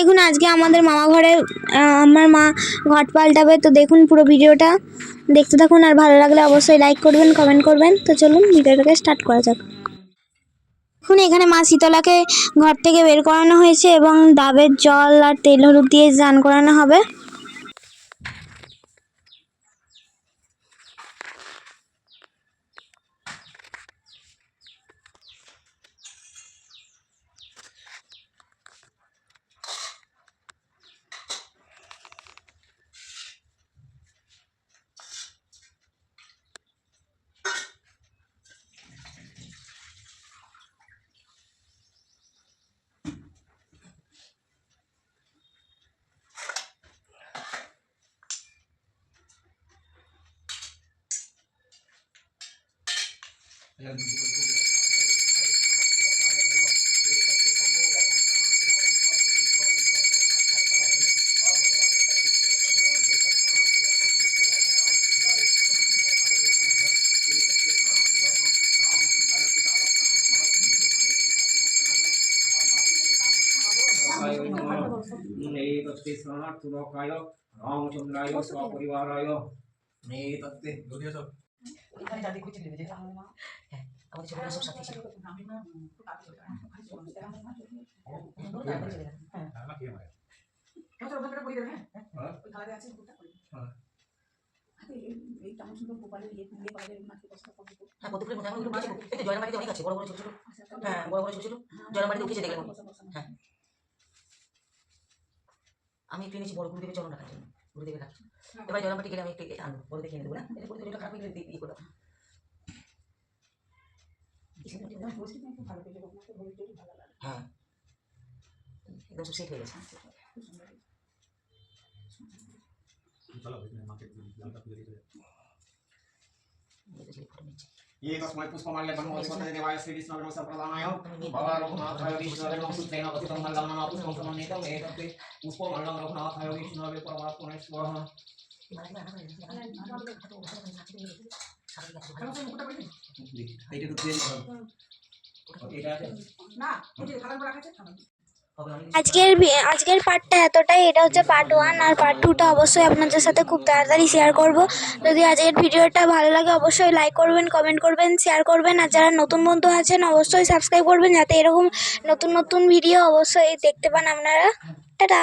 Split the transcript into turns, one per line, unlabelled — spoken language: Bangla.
দেখুন আজকে আমাদের মামা ঘরে আমার মা ঘট পাল্টাবে। তো দেখুন পুরো ভিডিওটা। দেখতে থাকুন আর ভালো লাগলে অবশ্যই লাইক করবেন কমেন্ট করবেন। তো চলুন ভিডিওটাকে স্টার্ট করা যাক। দেখুন, এখানে মা শীতলাকে ঘর থেকে বের করানো হয়েছে এবং ডাবের জল আর তেল হলুদ দিয়ে স্নান করানো হবে।
श्रीसनाथ लोकाय रामचंद्राय स्वपरिवाराय ने
এখানে যাদের খুঁজে নেবে যে হ্যাঁ আমাদের ছোটরা সব সাথে ছিল হ্যাঁ কত করে মতো এখন উঠেছে এই তো জয়নাবাড়িতে অনেক আছে বড় বড় ছোট ছোট। হ্যাঁ বড় বড় ছোট ছোট। জয়নাবাড়িতে উঠেছে দেখলাম হ্যাঁ আমি একটু এনেছি বড় গুরুদেবের চরণ রাখার জন্য। এবার জয়নাবাড়ি গেলে আমি একটু আনব বলে দেখে দেবো না। এটা করে এটা খারাপ হয়ে গেলে করলাম। হ্যাঁ। একদম সেট হয়ে গেছে। তো ছেলে ফটো নিচ্ছে
ये तस्मै पुष्पमाल्यं भगवते देवाय श्रीकृष्णगणो सम्प्रदानाय भवा रघुनाथाय विष्णवे नमः सुतेन कथितं मल्लं नाम पुष्पं समन्वितं एतत्ते पुष्पमल्लं रघुनाथाय विष्णवे परमात्मने स्वाहा এইটা তো দিয়ে দিতে হবে এটা আছে
আজকের আজকের পার্টটা এতটাই। এটা হচ্ছে পার্ট ওয়ান আর পার্ট টুটা অবশ্যই আপনাদের সাথে খুব তাড়াতাড়ি শেয়ার করব। যদি আজকের ভিডিওটা ভালো লাগে, অবশ্যই লাইক করবেন কমেন্ট করবেন শেয়ার করবেন। আর যারা নতুন বন্ধু আছেন, অবশ্যই সাবস্ক্রাইব করবেন যাতে এরকম নতুন নতুন ভিডিও অবশ্যই দেখতে পান আপনারা। টাটা!